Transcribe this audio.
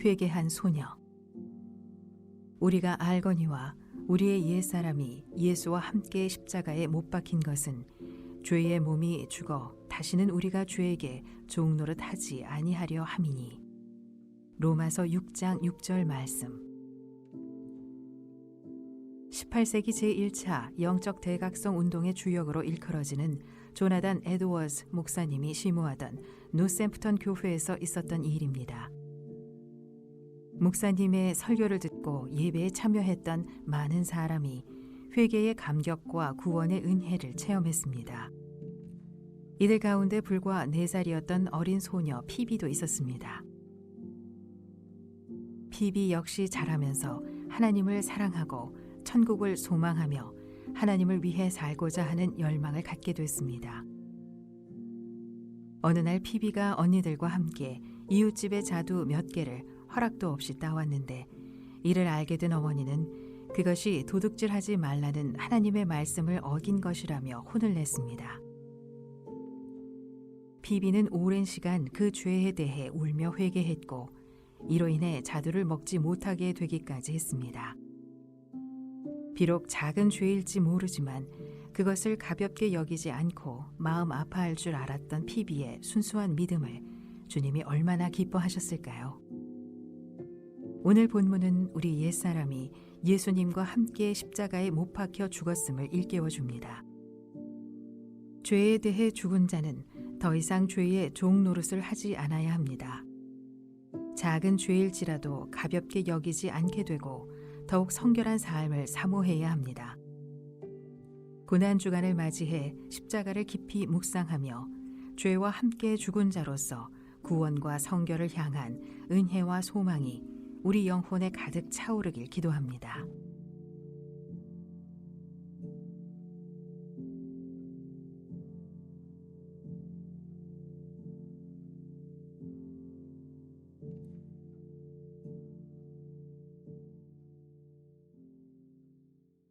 회개한 소녀. 우리가 알거니와 우리의 옛사람이 예수와 함께 십자가에 못 박힌 것은 죄의 몸이 죽어 다시는 우리가 죄에게 종노릇 하지 아니하려 함이니. 로마서 6장 6절 말씀. 18세기 제1차 영적 대각성 운동의 주역으로 일컬어지는 조나단 에드워즈 목사님이 심우하던 노샘프턴 교회에서 있었던 일입니다. 목사님의 설교를 듣고 예배에 참여했던 많은 사람이 회개의 감격과 구원의 은혜를 체험했습니다. 이들 가운데 불과 4살이었던 어린 소녀 피비도 있었습니다. 피비 역시 자라면서 하나님을 사랑하고 천국을 소망하며 하나님을 위해 살고자 하는 열망을 갖게 됐습니다. 어느 날 피비가 언니들과 함께 이웃집의 자두 몇 개를 허락도 없이 따왔는데 이를 알게 된 어머니는 그것이 도둑질하지 말라는 하나님의 말씀을 어긴 것이라며 혼을 냈습니다. 피비는 오랜 시간 그 죄에 대해 울며 회개했고 이로 인해 자두를 먹지 못하게 되기까지 했습니다. 비록 작은 죄일지 모르지만 그것을 가볍게 여기지 않고 마음 아파할 줄 알았던 피비의 순수한 믿음을 주님이 얼마나 기뻐하셨을까요? 오늘 본문은 우리 옛사람이 예수님과 함께 십자가에 못 박혀 죽었음을 일깨워 줍니다. 죄에 대해 죽은 자는 더 이상 죄의 종 노릇을 하지 않아야 합니다. 작은 죄일지라도 가볍게 여기지 않게 되고 더욱 성결한 삶을 사모해야 합니다. 고난 주간을 맞이해 십자가를 깊이 묵상하며 죄와 함께 죽은 자로서 구원과 성결을 향한 은혜와 소망이 우리 영혼에 가득 차오르길 기도합니다.